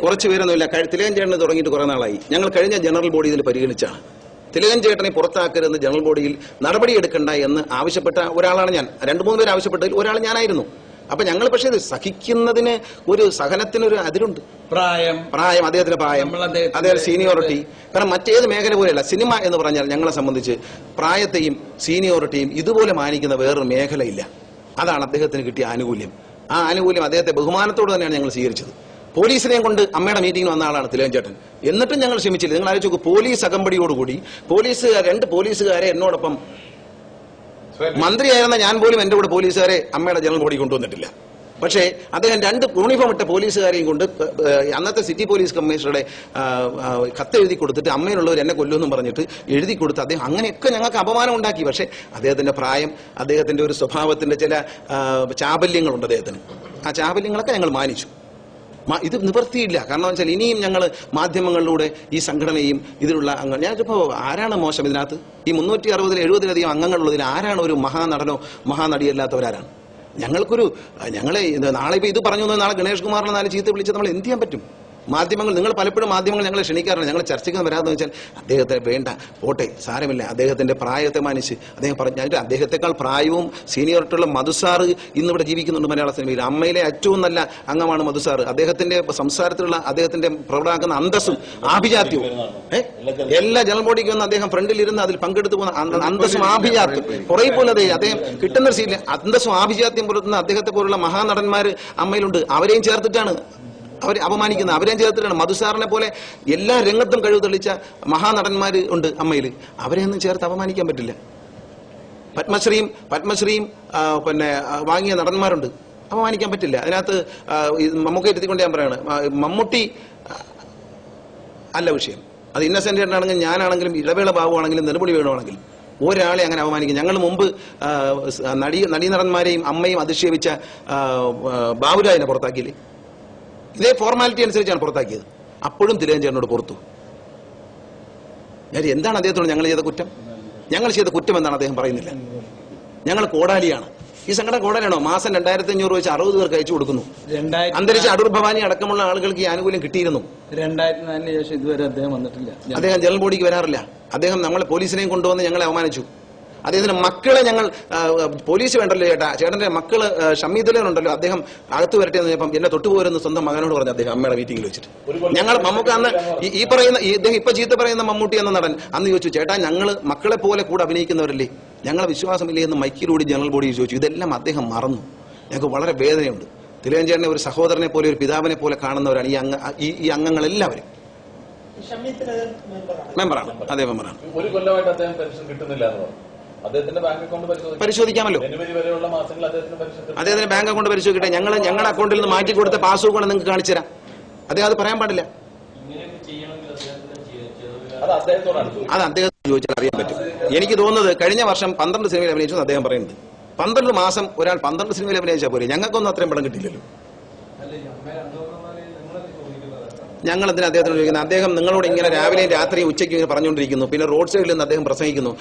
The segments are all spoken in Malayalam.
കുറച്ച് പേരൊന്നുമില്ല. തിലകൻ ചേട്ടന് തുടങ്ങിയിട്ട് കുറെ നാളായി. ഞങ്ങൾ കഴിഞ്ഞ ജനറൽ ബോഡി ഇതിൽ പരിഗണിച്ചാണ്. തിലകൻ ചേട്ടനെ പുറത്താക്കരുതെന്ന് ജനറൽ ബോഡിയിൽ നടപടിയെടുക്കണ്ട എന്ന് ആവശ്യപ്പെട്ട ഒരാളാണ് ഞാൻ. രണ്ടു മൂന്ന് പേര് ആവശ്യപ്പെട്ടതിൽ ഒരാൾ ഞാനായിരുന്നു. അപ്പൊ ഞങ്ങൾ പക്ഷേ ഇത് സഹിക്കുന്നതിന് ഒരു സഹനത്തിനൊരു അതിരുണ്ട്. പ്രായം. പ്രായം അദ്ദേഹത്തിന്റെ പ്രായം. അദ്ദേഹം സീനിയോറിറ്റി കാരണം മറ്റേത് മേഖല പോലെയല്ല. സിനിമ എന്ന് പറഞ്ഞാൽ ഞങ്ങളെ സംബന്ധിച്ച് പ്രായത്തെയും സീനിയോറിറ്റിയും ഇതുപോലെ മാനിക്കുന്ന വേറൊരു മേഖലയില്ല. അതാണ് അദ്ദേഹത്തിന് കിട്ടിയ ആനുകൂല്യം. ആ ആനുകൂല്യം അദ്ദേഹത്തെ ബഹുമാനത്തോട് തന്നെയാണ് ഞങ്ങൾ സ്വീകരിച്ചത്. പോലീസിനെയും കൊണ്ട് അമ്മയുടെ മീറ്റിംഗിൽ വന്ന ആളാണ് തിലകൻ ചേട്ടൻ എന്നിട്ടും ഞങ്ങൾ ക്ഷമിച്ചില്ല. നിങ്ങൾ ആലോചിച്ച് നോക്കൂ പോലീസ് അകമ്പടിയോടുകൂടി പോലീസ് രണ്ട് പോലീസുകാരെ എന്നോടൊപ്പം മന്ത്രിയായിരുന്ന ഞാൻ പോലും എന്റെ കൂടെ പോലീസുകാരെ അമ്മയുടെ ജനറൽ ബോഡി കൊണ്ടുവന്നിട്ടില്ല. പക്ഷേ അദ്ദേഹം രണ്ട് യൂണിഫോം ഇട്ട പോലീസുകാരെയും കൊണ്ട് അന്നത്തെ സിറ്റി പോലീസ് കമ്മീഷണറുടെ കത്ത് എഴുതി കൊടുത്തിട്ട് അമ്മയിലുള്ളവർ എന്നെ കൊല്ലുമെന്നും പറഞ്ഞിട്ട് എഴുതി കൊടുത്ത് അദ്ദേഹം അങ്ങനെയൊക്കെ ഞങ്ങൾക്ക് അപമാനം ഉണ്ടാക്കി പക്ഷേ അദ്ദേഹത്തിന്റെ പ്രായം അദ്ദേഹത്തിന്റെ ഒരു സ്വഭാവത്തിന്റെ ചില ചാബല്യങ്ങളുണ്ട് അദ്ദേഹത്തിന്. ആ ചാബല്യങ്ങളൊക്കെ ഞങ്ങൾ മാനിച്ചു. ഇത് നിവർത്തിയില്ല. കാരണം വെച്ചാൽ ഇനിയും ഞങ്ങൾ മാധ്യമങ്ങളിലൂടെ ഈ സംഘടനയും ഇതിലുള്ള അംഗങ്ങൾ ഞാനിപ്പോൾ ആരാണ് മോശം ഇതിനകത്ത്? ഈ മുന്നൂറ്റി അറുപതിൽ എഴുപതിലധികം അംഗങ്ങളുള്ളതിൽ ആരാണ് ഒരു മഹാനടനോ മഹാനടിയല്ലാത്തവരാരാണ്? ഞങ്ങൾക്കൊരു ഞങ്ങളെ നാളെ ഇപ്പൊ ഇത് പറഞ്ഞു നാളെ ഗണേഷ് കുമാറിനെ നാല് ചീത്ത വിളിച്ച് നമ്മൾ എന്ത് ചെയ്യാൻ പറ്റും? മാധ്യമങ്ങൾ നിങ്ങൾ പലപ്പോഴും മാധ്യമങ്ങൾ ഞങ്ങളെ ക്ഷണിക്കാറുണ്ട് ഞങ്ങൾ ചർച്ചയ്ക്ക് വരാതെന്ന് വെച്ചാൽ അദ്ദേഹത്തെ വേണ്ട പോട്ടെ സാരമില്ല. അദ്ദേഹത്തിന്റെ പ്രായത്തെ മാനിച്ച് അദ്ദേഹം പറഞ്ഞു അതിന്റെ അദ്ദേഹത്തെക്കാൾ പ്രായവും സീനിയറിറ്റുള്ള മധുസാർ ഇന്നിവിടെ ജീവിക്കുന്നുണ്ട് മലയാള സിനിമയിൽ. അമ്മയിലെ ഏറ്റവും നല്ല അംഗമാണ് മധുസാർ അദ്ദേഹത്തിന്റെ സംസാരത്തിലുള്ള അദ്ദേഹത്തിന്റെ പ്രകടമാക്കുന്ന അന്തസ്സും ആഭിജാത്യവും. എല്ലാ ജനറൽ ബോഡിക്ക് വന്ന് അദ്ദേഹം ഫ്രണ്ടിൽ ഇരുന്ന് അതിൽ പങ്കെടുത്തു പോകുന്ന അന്ത- അന്തസ്സും ആഭിജാത്യം. കുറെ പോലെ അതെ അദ്ദേഹം കിട്ടുന്ന സീറ്റിൽ അന്തസ്സും ആഭിജാത്യം പുലർത്തുന്ന അദ്ദേഹത്തെ പോലുള്ള മഹാനടന്മാർ അമ്മയിലുണ്ട്. അവരെയും ചേർത്തിട്ടാണ് അവരെ അപമാനിക്കുന്നത്. അവരെയും ചേർത്തിട്ടാണ് മധുസാറിനെ പോലെ എല്ലാ രംഗത്തും കഴിവ് തെളിച്ച മഹാനടന്മാർ ഉണ്ട് അമ്മയിൽ അവരെയൊന്നും ചേർത്ത് അപമാനിക്കാൻ പറ്റില്ല. പത്മശ്രീയും പത്മശ്രീയും പിന്നെ വാങ്ങിയ നടന്മാരുണ്ട്. അപമാനിക്കാൻ പറ്റില്ല. അതിനകത്ത് മമ്മൂക്കെ എത്തിക്കൊണ്ട് ഞാൻ പറയാണ് മമ്മൂട്ടി അല്ല വിഷയം. അത് ഇന്നസെന്റ് ആണെങ്കിലും ഞാനാണെങ്കിലും ഇടവേള ബാബുവാണെങ്കിലും നെടുപൊടി വേണമാണെങ്കിലും ഒരാളെ അങ്ങനെ അപമാനിക്കും. ഞങ്ങൾ മുമ്പ് നടി നടീനടന്മാരെയും അമ്മയും അധിക്ഷേപിച്ച ബാബുരാജിനെ പുറത്താക്കിയില്ലേ? ഇതേ ഫോർമാലിറ്റി അനുസരിച്ചാണ് പുറത്താക്കിയത്. അപ്പോഴും തിലകൻ ചേട്ടനോട് പുറത്തു. ഞാൻ എന്താണ് അദ്ദേഹത്തോട് ഞങ്ങൾ ചെയ്ത കുറ്റം? ഞങ്ങൾ ചെയ്ത കുറ്റം എന്നാണ് അദ്ദേഹം പറയുന്നില്ല. ഞങ്ങൾ കോടാലിയാണ്. ഈ സംഘടന കോടാലിയാണോ? മാസം രണ്ടായിരത്തി അഞ്ഞൂറ് വെച്ച് അറുപത് പേർക്ക് അയച്ചു കൊടുക്കുന്നു. അന്തരിച്ച അടൂർ ഭവാനി അടക്കമുള്ള ആളുകൾക്ക് ഈ ആനുകൂല്യം കിട്ടിയിരുന്നു. രണ്ടായിരത്തി നാലിന് ശേഷം ഇതുവരെ അദ്ദേഹം വന്നിട്ടില്ല. അദ്ദേഹം ജനറൽ ബോഡിക്ക് വരാറില്ല. അദ്ദേഹം നമ്മളെ പോലീസിനെയും കൊണ്ടുവന്ന് ഞങ്ങളെ അവമാനിച്ചു. അദ്ദേഹത്തിന്റെ മക്കളെ ഞങ്ങൾ പോലീസ് വേണ്ടല്ലോ ചേട്ടാ. ചേട്ടന്റെ മക്കൾ ആ, ഉണ്ടല്ലോ അദ്ദേഹം അകത്ത് വരട്ടെ എന്ന് പറഞ്ഞപ്പം എന്നെ തൊട്ടുപോരെന്ന് സ്വന്തം മകനോട് പറഞ്ഞു അദ്ദേഹം അമ്മയുടെ മീറ്റിംഗിൽ വെച്ചിട്ട്. ഞങ്ങൾ മമ്മൂക്ക അന്ന് ഈ- പറയുന്ന ഇദ്ദേഹം ഇപ്പൊ ചീത്ത പറയുന്ന മമ്മൂട്ടി എന്ന നടൻ അന്ന് ചോദിച്ചു ചേട്ടാ ഞങ്ങൾ മക്കളെ പോലെ കൂടെ അഭിനയിക്കുന്നവരല്ലേ? ഞങ്ങളെ വിശ്വാസമില്ലേ? എന്ന് മൈക്കിലൂടെ ജനറൽ ബോഡി ചോദിച്ചു. ഇതെല്ലാം അദ്ദേഹം മറന്നു. ഞങ്ങൾക്ക് വളരെ വേദനയുണ്ട്. തിലകഞ്ചേട്ടനെ ഒരു സഹോദരനെ പോലെ ഒരു പിതാവിനെ പോലെ കാണുന്നവരാണ് ഈ അംഗ ഈ- ഈ അംഗങ്ങളെല്ലാവരും. മെമ്പറാണ് അതേ മെമ്പറാണ് ഒരു കൊല്ലമായിട്ട് അദ്ദേഹം പെൻഷൻ കിട്ടുന്നില്ല അദ്ദേഹത്തിന്റെ ബാങ്ക് അക്കൗണ്ട് പരിശോധിക്കും. പരിശോധിക്കാമല്ലോ. അദ്ദേഹത്തിന്റെ ബാങ്ക് അക്കൗണ്ട് പരിശോധിക്കട്ടെ. ഞങ്ങൾ ഞങ്ങളുടെ അക്കൗണ്ടിൽ നിന്ന് മാറ്റി കൊടുത്ത പാസ്ബുക്ക് നിങ്ങൾക്ക് കാണിച്ചു തരാം. അദ്ദേഹം അത് പറയാൻ പാടില്ല. അത് അദ്ദേഹത്തിന് ചോദിച്ചാൽ അറിയാൻ പറ്റും. എനിക്ക് തോന്നുന്നത് കഴിഞ്ഞ വർഷം പന്ത്രണ്ട് സിനിമയിൽ അഭിനയിച്ചു അദ്ദേഹം പറയുന്നത്. പന്ത്രണ്ട് മാസം ഒരാൾ പന്ത്രണ്ട് സിനിമയിൽ അഭിനയിച്ചാൽ പോരെ. ഞങ്ങൾക്കൊന്നും അത്രയും പടം കിട്ടില്ലല്ലോ ഞങ്ങൾ അതിന് അദ്ദേഹത്തിന് ചോദിക്കുന്നത് അദ്ദേഹം നിങ്ങളോട് ഇങ്ങനെ രാവിലെയും രാത്രി ഉച്ചയ്ക്ക് ഇങ്ങനെ പറഞ്ഞുകൊണ്ടിരിക്കുന്നു. പിന്നെ റോഡ് സൈഡിൽ നിന്ന് അദ്ദേഹം പ്രസംഗിക്കുന്നു.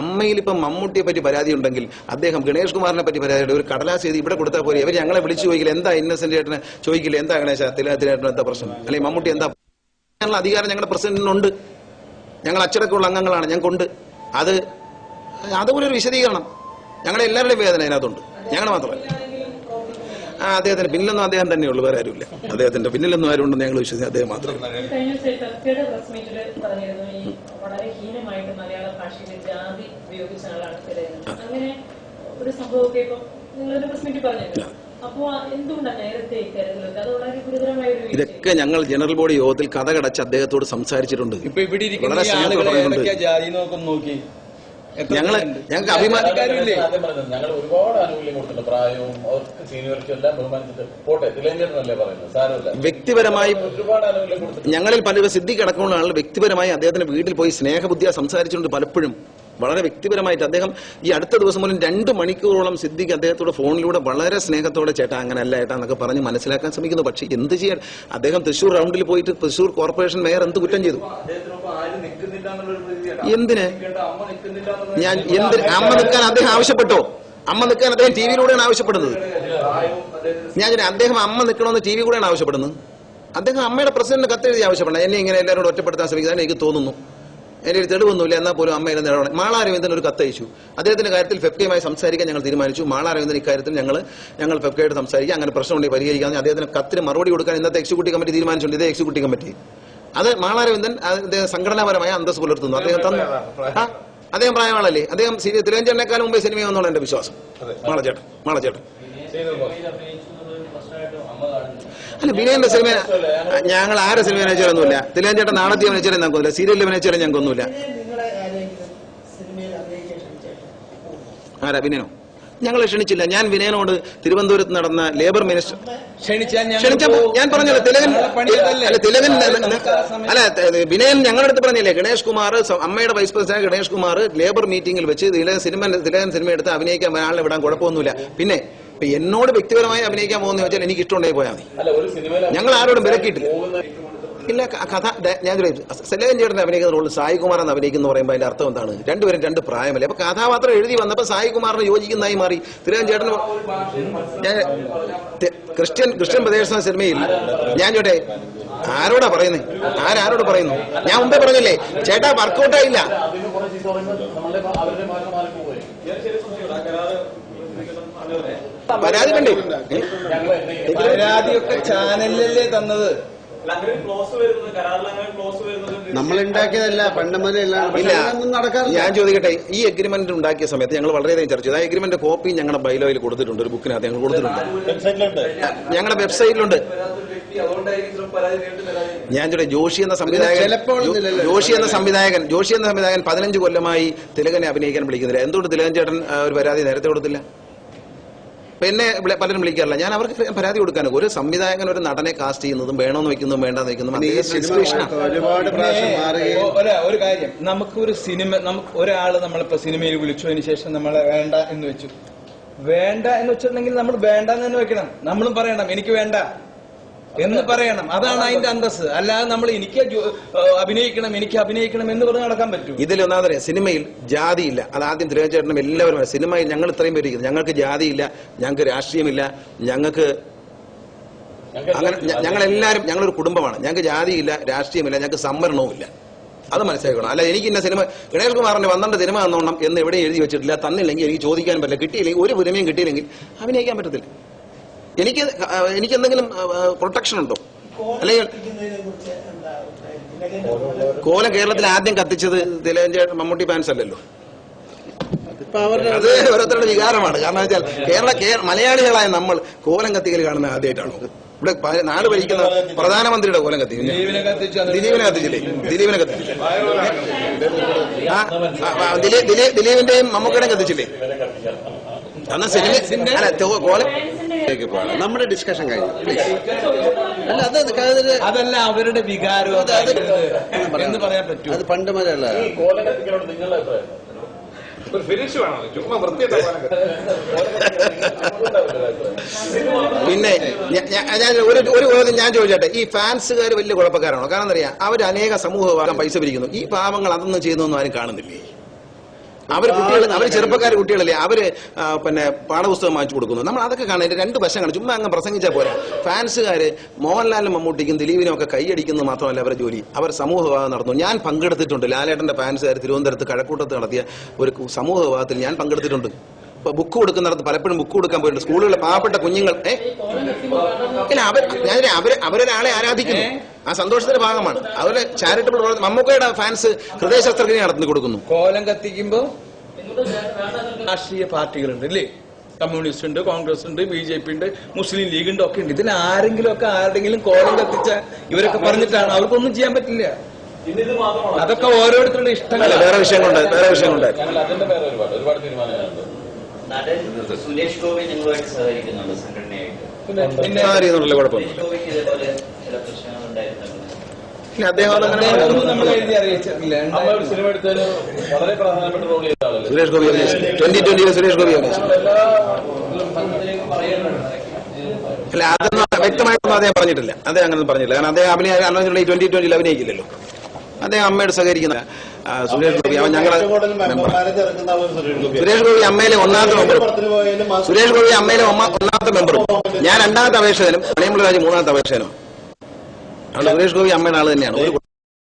അമ്മയിൽ ഇപ്പം മമ്മൂട്ടിയെ പറ്റി പരാതി ഉണ്ടെങ്കിൽ അദ്ദേഹം ഗണേഷ് കുമാറിനെ പറ്റി പരാതി ഒരു കടലാസ് ചെയ്ത് ഇവിടെ കൊടുത്താൽ പോലെ ഇവർ ഞങ്ങളെ വിളിച്ചു ചോദിക്കില്ല. എന്താ ഇന്നസെന്റ് ചേട്ടനെ ചോദിക്കില്ല? എന്താ ഗണേശ? തിലകത്തിനേട്ടൻ എന്താ പ്രശ്നം? അല്ലെങ്കിൽ മമ്മൂട്ടി എന്താ? ഞങ്ങളുടെ അധികാരം ഞങ്ങളുടെ പ്രസിഡന്റിനുണ്ട്. ഞങ്ങൾ അച്ചടക്കമുള്ള അംഗങ്ങളാണ്. ഞങ്ങൾക്കുണ്ട് അത് അതുപോലെ ഒരു വിശദീകരണം. ഞങ്ങളുടെ എല്ലാവരുടെയും വേദന അതിനകത്തുണ്ട്. ഞങ്ങളുടെ മാത്രമല്ല. ആ അദ്ദേഹത്തിന് പിന്നിലൊന്നും അദ്ദേഹം തന്നെയുള്ളൂ വേറെ ആരുമില്ല. അദ്ദേഹത്തിന്റെ പിന്നിലൊന്നും ആരുണ്ടെന്ന് ഞങ്ങൾ വിശ്വസിക്കുന്നത് അദ്ദേഹം മാത്രം ഇതൊക്കെ ഞങ്ങൾ ജനറൽ ബോഡി യോഗത്തിൽ കഥ കടച്ച് അദ്ദേഹത്തോട് സംസാരിച്ചിട്ടുണ്ട്. ഇപ്പൊ ഇവിടെ ഇരിക്കുന്ന ആളുകളെ ജാതി നോക്കും നോക്കി. ഞങ്ങൾ ഞങ്ങൾക്ക് അഭിമാനിക്കാനില്ലേ ജാതിക്കാരില്ലേ? ആദ്യം പറഞ്ഞത് ഞങ്ങൾ ഒരുപാട് ആനുകൂല്യം കൊടുത്തിട്ടുണ്ട് പ്രായവും അവർക്ക് സീനിയോറിറ്റി എല്ലാം ബഹുമാനിച്ചിട്ട് പോട്ടെ തിലേഞ്ചേട്ടനല്ലേ പറയുന്നത് സാരമില്ല. വ്യക്തിപരമായി ഒരുപാട് ആനുകൂല്യം കൊടുത്തിട്ടുണ്ട്. ഞങ്ങളിൽ പല സിദ്ധി കിടക്കുന്ന ആളുകൾ വ്യക്തിപരമായി അദ്ദേഹത്തിന്റെ വീട്ടിൽ പോയി സ്നേഹബുദ്ധിയ സംസാരിച്ചുകൊണ്ട് പലപ്പോഴും. വളരെ വ്യക്തിപരമായിട്ട് അദ്ദേഹം ഈ അടുത്ത ദിവസം പോലും രണ്ട് മണിക്കൂറോളം സിദ്ദിഖ് അദ്ദേഹത്തോട് ഫോണിലൂടെ വളരെ സ്നേഹത്തോടെ ചേട്ടാ അങ്ങനെ ഏട്ടാ എന്നൊക്കെ പറഞ്ഞ് മനസ്സിലാക്കാൻ ശ്രമിക്കുന്നു. പക്ഷേ എന്ത് ചെയ്യാൻ? അദ്ദേഹം തൃശൂർ റൗണ്ടിൽ പോയിട്ട് തൃശൂർ കോർപ്പറേഷൻ മേയർ എന്ത് കുറ്റം ചെയ്തു? എന്തിന്? ഞാൻ എന്തിന് അമ്മ നിൽക്കാൻ അദ്ദേഹം ആവശ്യപ്പെട്ടോ? അമ്മ നിൽക്കാൻ അദ്ദേഹം ടി വിയിലൂടെയാണ് ആവശ്യപ്പെടുന്നത്. ഞാൻ അദ്ദേഹം അമ്മ നിൽക്കണമെന്ന് ടി വി കൂടെയാണ് ആവശ്യപ്പെടുന്നത്. അദ്ദേഹം അമ്മയുടെ പ്രസിഡന്റ് കത്തെഴുതി ആവശ്യപ്പെടണം. എന്നെ ഇങ്ങനെ എല്ലാവരോട് ഒറ്റപ്പെടുത്താൻ ശ്രമിക്കുന്നതാണ് എനിക്ക് തോന്നുന്നു. എന്റെ ഒരു തെളിവൊന്നുമില്ല എന്നാൽ പോലും അമ്മ എന്നെ നേടണം മാളാരവിന്ദൻ ഒരു കത്തയച്ചു അദ്ദേഹത്തിന്റെ കാര്യത്തിൽ ഫെഫ്കയുമായി സംസാരിക്കാൻ ഞങ്ങൾ തീരുമാനിച്ചു. മാളാരവിന്ദൻ ഇക്കാര്യത്തിൽ ഞങ്ങൾ ഞങ്ങൾ ഫെഫ്കയോട് സംസാരിക്കുക. അങ്ങനെ പ്രശ്നമുണ്ടെങ്കിൽ പരിഹരിക്കാമെന്ന് അദ്ദേഹത്തിന് കത്തിന് മറുപടി കൊടുക്കാൻ ഇന്നത്തെ എക്സിക്യൂട്ടീവ് കമ്മിറ്റി തീരുമാനിച്ചിട്ടുണ്ട്. ഇതേ എക്സിക്യൂട്ടീവ് കമ്മിറ്റി അത് മാളാരവിന്ദൻ അദ്ദേഹം സംഘടനാപരമായ അന്തസ് പുലർത്തുന്നു. അദ്ദേഹം തന്നു അദ്ദേഹം പ്രായമാണല്ലേ അദ്ദേഹം തിരുവഞ്ചേട്ടനേക്കാളും മുമ്പേ സിനിമ വന്നാണ് എന്റെ വിശ്വാസം. മാളചേട്ടൻ മാളചേട്ടൻ. അല്ല വിനയന്റെ സിനിമ ഞങ്ങൾ ആരെ സിനിമ അഭിനയിച്ചാലൊന്നുമില്ല. തിരുവഞ്ചേട്ടൻ നാണത്തി അഭിനയിച്ചാലും ഞങ്ങൾക്കൊന്നുമില്ല. സീരിയലിൽ അഭിനയിച്ചാലും ഞങ്ങൾക്കൊന്നുമില്ല. ആരാ? വിനയനോ? ഞങ്ങൾ ക്ഷണിച്ചില്ല. ഞാൻ വിനയനോട് തിരുവനന്തപുരത്ത് നടന്ന ലേബർ മിനിസ്റ്റർ ക്ഷണിച്ചപ്പോ ഞാൻ പറഞ്ഞല്ലോ തിലകൻ ഞങ്ങളെ? അല്ല തിലകൻ അല്ല വിനയൻ ഞങ്ങളുടെ അടുത്ത് പറഞ്ഞില്ലേ ഗണേഷ് കുമാർ അമ്മയുടെ vice president Ganesh Kumar labour മീറ്റിംഗിൽ വെച്ച് തിലകൻ സിനിമ തിലകൻ സിനിമ എടുത്ത് അഭിനയിക്കാൻ ഒരാളെ വിടാൻ കുഴപ്പമൊന്നുമില്ല. പിന്നെ ഇപ്പൊ എന്നോട് വ്യക്തിപരമായി അഭിനയിക്കാൻ പോകുന്ന വെച്ചാൽ എനിക്ക് ഇഷ്ടമുണ്ടായി പോയാൽ മതി. അല്ല ഒരു സിനിമയിൽ ഞങ്ങൾ ആരോടും വിലക്കിയിട്ടില്ല. ഇല്ല കഥ ഞാൻ സെലകൻ ചേട്ടൻ അഭിനയിക്കുന്ന റോൾ സായി കുമാർ എന്ന് അഭിനയിക്കുന്ന പറയുമ്പോൾ അതിന്റെ അർത്ഥം എന്താണ്? രണ്ടുപേരും രണ്ട് പ്രായമല്ലേ. അപ്പൊ കഥാപാത്രം എഴുതി വന്നപ്പോൾ സായി കുമാറിന് യോജിക്കുന്നതായി മാറി. തിരുവൻ ചേട്ടൻ ഞാൻ ക്രിസ്ത്യൻ ക്രിസ്ത്യൻ പ്രദേശ സിനിമയിൽ ഞാൻ ചോട്ടെ ആരോടാ പറയുന്നത് ആരാരോട് പറയുന്നു? ഞാൻ മുമ്പേ പറഞ്ഞില്ലേ ചേട്ടാ വർക്കൗട്ടായില്ല പരാതി കണ്ടേ? പരാതിയൊക്കെ ചാനലിലല്ലേ തന്നത്. നമ്മൾ ഉണ്ടാക്കിയതല്ല പണ്ട് മുതലുള്ള ഇല്ല. നടക്കാറില്ല. ഞാൻ ചോദിക്കട്ടെ ഈ എഗ്രിമെന്റ് ഉണ്ടാക്കിയ സമയത്ത് ഞങ്ങൾ വളരെയധികം ചർച്ച ചെയ്തു. ആ എഗ്രിമെന്റ് കോപ്പി ഞങ്ങളുടെ ബൈലോയിൽ കൊടുത്തിട്ടുണ്ട് ഒരു ബുക്കിനകത്ത് ഞങ്ങൾ കൊടുത്തിട്ടുണ്ട്. ഞങ്ങളുടെ വെബ്സൈറ്റിലുണ്ട് ഞാൻ ചോദിച്ചു ജോഷി എന്ന സംവിധായകൻ. ജോഷി എന്ന സംവിധായകൻ ജോഷി എന്ന സംവിധായകൻ പതിനഞ്ച് കൊല്ലമായി തിലകനെ അഭിനയിക്കാൻ വിളിക്കുന്നില്ല. എന്തുകൊണ്ട് തിലകൻ ചേട്ടൻ ഒരു പരാതി നേരത്തെ കൊടുത്തില്ല? എന്നെ പലരും വിളിക്കാറില്ല. ഞാൻ അവർക്ക് പരാതി കൊടുക്കാൻ ഒരു സംവിധായകൻ ഒരു നടനെ കാസ്റ്റ് ചെയ്യുന്നതും വേണമെന്ന് വെക്കുന്നതും വേണ്ടെന്ന് വെക്കുന്നതും സിനിമ ഒര- ഒരു കാര്യം. നമുക്കൊരു സിനിമ നമുക്ക് ഒരാൾ നമ്മളിപ്പോ സിനിമയിൽ വിളിച്ചു. അതിന് ശേഷം നമ്മളെ വേണ്ട എന്ന് വെച്ചു. വേണ്ട എന്ന് വെച്ചിട്ടുണ്ടെങ്കിൽ നമ്മൾ വേണ്ട എന്ന് തന്നെ വെക്കണം. നമ്മളും പറയണം എനിക്ക് വേണ്ട. എന്ന് പറയണം. അതാണ് അതിന്റെ അന്തസ് അല്ലാതെ നമ്മൾ എനിക്ക് അഭിനയിക്കണം എനിക്ക് അഭിനയിക്കണം എന്ന് പറഞ്ഞ് നടക്കാൻ പറ്റും. ഇതിൽ ഒന്നാമതേ സിനിമയിൽ ജാതിയില്ല. അത് ആദ്യം തിരുവനന്തപുരം എല്ലാവരും സിനിമയിൽ ഞങ്ങൾ ഇത്രയും പേര് ഞങ്ങൾക്ക് ജാതിയില്ല ഞങ്ങൾക്ക് രാഷ്ട്രീയമില്ല ഞങ്ങൾക്ക് അങ്ങനെ ഞങ്ങൾ ഞങ്ങളെല്ലാവരും ഞങ്ങളൊരു കുടുംബമാണ്. ഞങ്ങൾക്ക് ജാതിയില്ല രാഷ്ട്രീയമില്ല ഞങ്ങൾക്ക് സംവരണവുമില്ല. അത് മനസ്സിലാക്കണം. അല്ല എനിക്ക് ഇന്ന സിനിമ ഗണേഷ് കുമാറിന്റെ പന്ത്രണ്ട് സിനിമ തന്നോണം എന്ന് എവിടെയും എഴുതി വെച്ചിട്ടില്ല. തന്നില്ലെങ്കിൽ എനിക്ക് ചോദിക്കാൻ പറ്റില്ല. കിട്ടിയില്ലെങ്കിൽ ഒരു പുരമയും കിട്ടിയില്ലെങ്കിൽ അഭിനയിക്കാൻ പറ്റത്തില്ല. എനിക്ക് എനിക്ക് എന്തെങ്കിലും പ്രൊട്ടക്ഷൻ ഉണ്ടോ? അല്ലെങ്കിൽ കോലം കേരളത്തിൽ ആദ്യം കത്തിച്ചത് തിലകൻ മമ്മൂട്ടി ഫാൻസ് അല്ലല്ലോ. ഇപ്പൊ അവരുടെ അത് ഓരോരുത്തരുടെ വികാരമാണ്. കാരണം വെച്ചാൽ കേരള മലയാളികളായ നമ്മൾ കോലം കത്തിക്കൽ കാണുന്ന ആദ്യമായിട്ടാണ്? ഇവിടെ നാട് ഭരിക്കുന്ന പ്രധാനമന്ത്രിയുടെ കോലം കത്തി ദിലീപിനെ കത്തിച്ചില്ലേ? ദിലീപിനെ കത്തിച്ചില്ലേ ദിലീപിന്റെയും മമ്മൂക്കയുടെയും കത്തിച്ചില്ലേ? അന്ന് സിനിമ അല്ല തോ- കോലം പോകണം. നമ്മുടെ ഡിസ്കഷൻ കഴിഞ്ഞു. അല്ല അത് അത് അതല്ല അവരുടെ വികാരം എന്ന് പറയാൻ പറ്റും. അത് പണ്ട് മുതലുള്ള ഈ കോലം കത്തിക്കലോട് നിങ്ങളുടെ ഒരു ഫിനിഷ് വേണം? ചുമ്മാ വൃത്തിയായിട്ട് പിന്നെ ഞാൻ ഒരു ഒരു ചോദ്യം ഞാൻ ചോദിച്ചോട്ടെ. ഈ ഫാൻസുകാർ വലിയ കുഴപ്പക്കാരാണോ? കാരണം എന്താ അറിയാം? അവർ അനേക സമൂഹഭാഗം പൈസ പിരിക്കുന്നു. ഈ പാവങ്ങൾ അതൊന്നും ചെയ്യുന്നൊന്നും ആരും കാണുന്നില്ലേ? അവർ കുട്ടികൾ അവർ ചെറുപ്പക്കാർ കുട്ടികളല്ലേ അവർ പിന്നെ പാഠപുസ്തകം വാങ്ങിച്ചു കൊടുക്കുന്നു. നമ്മൾ അതൊക്കെ കാണാൻ രണ്ട് രണ്ട് വശങ്ങൾ ചുമ്മാ അങ്ങ് പ്രസംഗിച്ചാൽ പോരാ. ഫാൻസുകാര് മോഹൻലാലിനും മമ്മൂട്ടിക്കും ദിലീപിനും ഒക്കെ കൈയടിക്കുന്നത് മാത്രമല്ല അവരുടെ ജോലി. അവർ സമൂഹവാദം നടന്നു ഞാൻ പങ്കെടുത്തിട്ടുണ്ട്. ലാലേട്ടന്റെ ഫാൻസുകാർ തിരുവനന്തപുരത്ത് കഴക്കൂട്ടത്ത് നടത്തിയ ഒരു സമൂഹ വിഭാഗത്തിൽ ഞാൻ പങ്കെടുത്തിട്ടുണ്ട്. ബുക്ക് കൊടുക്കുന്നിടത്ത് പലപ്പോഴും ബുക്ക് കൊടുക്കാൻ പോയിട്ടുണ്ട്. സ്കൂളുകളിലെ പാവപ്പെട്ട കുഞ്ഞുങ്ങൾ ഏ? ഇല്ല അവർ ഞാൻ അവർ അവരൊരാളെ ആരാധിക്കുന്നു. ആ സന്തോഷത്തിന്റെ ഭാഗമാണ്. അവർ ചാരിറ്റബിൾ പ്രവർത്തനം മമ്മൂക്കയുടെ ഫാൻസ് ഹൃദയ ശസ്ത്രക്രിയ നടത്തി കൊടുക്കുന്നു. കോലം കത്തിക്കുമ്പോ രാഷ്ട്രീയ പാർട്ടികളുണ്ട് അല്ലേ കമ്മ്യൂണിസ്റ്റ് ഉണ്ട് കോൺഗ്രസ് ഉണ്ട് ബി ജെ പി ഉണ്ട് മുസ്ലിം ലീഗ് ഉണ്ട് ഒക്കെ ഉണ്ട്. ഇതിൽ ആരെങ്കിലും ഒക്കെ ആരുടെങ്കിലും കോലം കത്തിച്ച ഇവരൊക്കെ പറഞ്ഞിട്ടാണ്. അവർക്കൊന്നും ചെയ്യാൻ പറ്റില്ല. അതൊക്കെ ഓരോരുത്തരുടെ അല്ല വേറെ വിഷയങ്ങളുണ്ട് വേറെ വിഷയങ്ങളുണ്ട്. അതിന്റെ പേരെ ഒരുപാട് ഒരുപാട് തീരുമാനങ്ങളുണ്ട് നടൻ സുരേഷ് ഗോപി സഹകരിക്കുന്നുണ്ട് സംഘടനയായിട്ട്? പിന്നെ ഇതേപോലെ ചില ഇല്ല, അദ്ദേഹം സുരേഷ് ഗോപി ട്വന്റി ട്വന്റിയിൽ സുരേഷ് ഗോപി അല്ല? അതൊന്നും വ്യക്തമായിട്ടൊന്നും അദ്ദേഹം പറഞ്ഞിട്ടില്ല. അദ്ദേഹം അങ്ങനെ പറഞ്ഞില്ല കാരണം അദ്ദേഹം അഭിനയ ട്വന്റി ട്വന്റിയിൽ അഭിനയിക്കില്ലല്ലോ. അദ്ദേഹം അമ്മയോട് സഹകരിക്കുന്ന സുരേഷ് ഗോപി. അവൻ ഞങ്ങളെ സുരേഷ് ഗോപി. അമ്മയിലെ ഒന്നാമത്തെ മെമ്പറും. സുരേഷ് ഗോപി അമ്മയിലെ ഒന്നാമത്തെ മെമ്പറും. ഞാൻ രണ്ടാമത്തെ അപേക്ഷകനും മണിയമ്പള രാജ് മൂന്നാമത്തെ അപേക്ഷകനും. അതുകൊണ്ട് സുരേഷ് ഗോപി അമ്മയുടെ ആൾ തന്നെയാണ്.